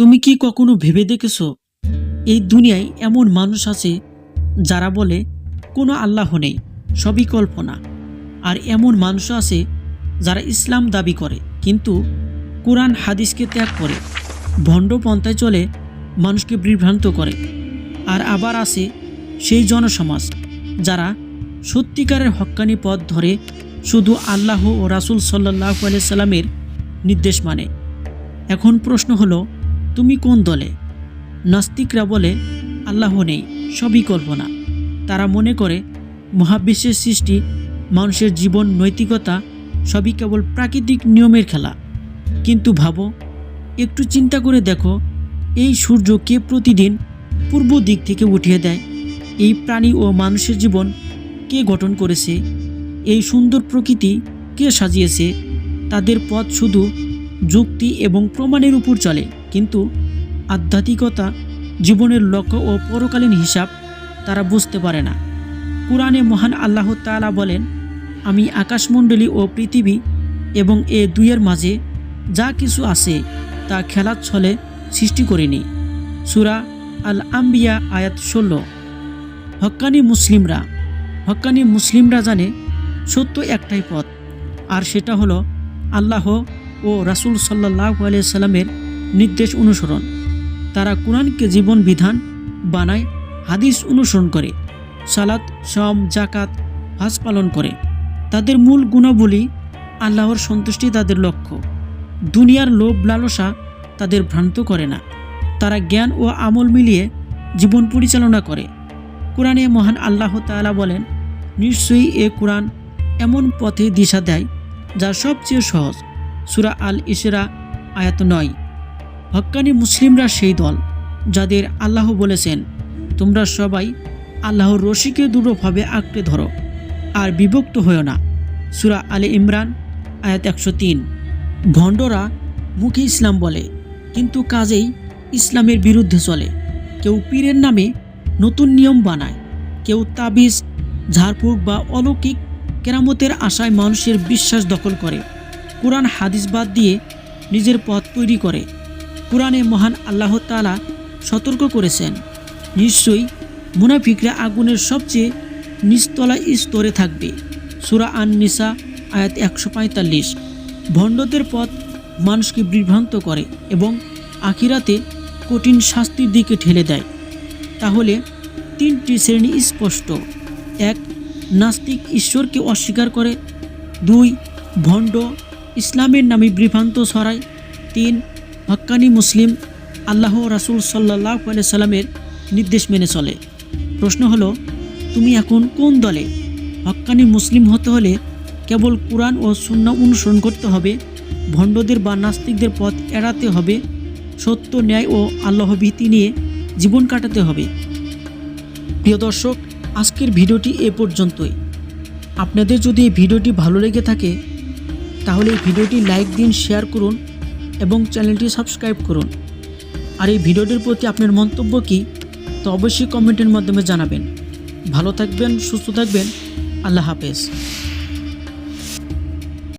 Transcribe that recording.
তুমি কি কখনো ভেবে দেখেছ? এই দুনিয়ায় এমন মানুষ আছে যারা বলে, কোনো আল্লাহ নেই, সবই কল্পনা। আর এমন মানুষ আছে যারা ইসলাম দাবি করে, কিন্তু কোরআন হাদিসকে ত্যাগ করে, ভণ্ড পন্থায় চলে, মানুষকে বিভ্রান্ত করে। আর আবার আছে সেই জনসমাজ যারা সত্যিকারের হক্কানি পথ ধরে শুধু আল্লাহ ও রাসুল সাল্লাহ আলিয়া সাল্লামের নির্দেশ মানে। এখন প্রশ্ন হলো তুমি কোন দলে? নাস্তিকরা বলে, আল্লাহ নেই, সবই কল্পনা। তারা মনে করে, মহাবিশ্বের সৃষ্টি, মানুষের জীবন, নৈতিকতা, সবই কেবল প্রাকৃতিক নিয়মের খেলা। কিন্তু ভাবো, একটু চিন্তা করে দেখো, এই সূর্য কে প্রতিদিন পূর্ব দিক থেকে উঠিয়ে দেয়? এই প্রাণী ও মানুষের জীবন কে গঠন করেছে? এই সুন্দর প্রকৃতি কে সাজিয়েছে? তাদের পথ শুধু যুক্তি এবং প্রমাণের উপর চলে। কিন্তু আধ্যাত্মিকতা জীবনের লক্ষ্য ও পরকালীন হিসাব তারা বুঝতে পারে না। কোরআনে মহান আল্লাহ তাআলা বলেন, আমি আকাশমণ্ডলী ও পৃথিবী এবং এ দুইয়ের মাঝে যা কিছু আছে তা খেলার ছলে সৃষ্টি করিনি। সুরা আল আম্বিয়া আয়াত ষোলো। হক্কানি মুসলিমরা হক্কানি মুসলিমরা জানে সত্য একটাই পথ, আর সেটা হলো আল্লাহ ও রাসূল সাল্লাহ আলিয়া সাল্লামের নির্দেশ অনুসরণ। তারা কোরআনকে জীবন বিধান বানায়, হাদিস অনুসরণ করে, সালাত সম জাকাত হাজ পালন করে। তাদের মূল গুণাবলী আল্লাহর সন্তুষ্টি তাদের লক্ষ্য। দুনিয়ার লোভ লালসা তাদের ভ্রান্ত করে না। তারা জ্ঞান ও আমল মিলিয়ে জীবন পরিচালনা করে। কোরআনে মহান আল্লাহ তাআলা বলেন, নিশ্চয়ই এ কোরআন এমন পথে দিশা দেয় যা সবচেয়ে সহজ। সুরা আল ইসরা আয়াত নয়। হক্কানি মুসলিমরা সেই দল, যাদের আল্লাহ বলেছেন, তোমরা সবাই আল্লাহর রশিকে দৃঢ়ভাবে আঁকড়ে ধরো, আর বিভক্ত হয়েও না। সুরা আলে ইমরান, আয়াত একশো তিন। ভণ্ডরা মুখে ইসলাম বলে, কিন্তু কাজেই ইসলামের বিরুদ্ধে চলে। কেউ পীরের নামে নতুন নিয়ম বানায়, কেউ তাবিজ, ঝাড়ফুঁক বা অলৌকিক কেরামতের আশায় মানুষের বিশ্বাস দখল করে। কোরআন হাদিস বাদ দিয়ে নিজের পথ তৈরি করে। কোরআনে মহান আল্লাহ তালা সতর্ক করেছেন। নিশ্চয়ই মুনাফিকরা আগুনের সবচেয়ে নিচতলা স্তরে থাকবে। সুরা আন নিসা আয়াত একশো পঁয়তাল্লিশ। ভণ্ডদের পথ মানুষকে বিভ্রান্ত করে এবং আখিরাতে কঠিন শাস্তির দিকে ঠেলে দেয়। তাহলে তিনটি শ্রেণি স্পষ্ট। এক, নাস্তিক ঈশ্বরকে অস্বীকার করে। দুই, ভণ্ড, ইসলামের নামে বিভ্রান্ত ছড়ায়। তিন হক্কানি মুসলিম আল্লাহ রাসুল সাল্লাহ সাল্লামের নির্দেশ মেনে চলে। প্রশ্ন হলো, তুমি এখন কোন দলে? হক্কানি মুসলিম হতে হলে কেবল কোরআন ও শূন্য অনুসরণ করতে হবে, ভণ্ডদের বা নাস্তিকদের পথ এড়াতে হবে, সত্য, ন্যায় ও আল্লাহ ভীতি নিয়ে জীবন কাটাতে হবে। প্রিয় দর্শক, আজকের ভিডিওটি এ পর্যন্তই। আপনাদের যদি এই ভিডিওটি ভালো লেগে থাকে, তাহলে এই ভিডিওটি লাইক দিন, শেয়ার করুন এবং চ্যানেলটি সাবস্ক্রাইব করুন। আর এই ভিডিওটির প্রতি আপনার মন্তব্য কী, তো অবশ্যই কমেন্টের মাধ্যমে জানাবেন। ভালো থাকবেন, সুস্থ থাকবেন। আল্লাহ হাফেজ।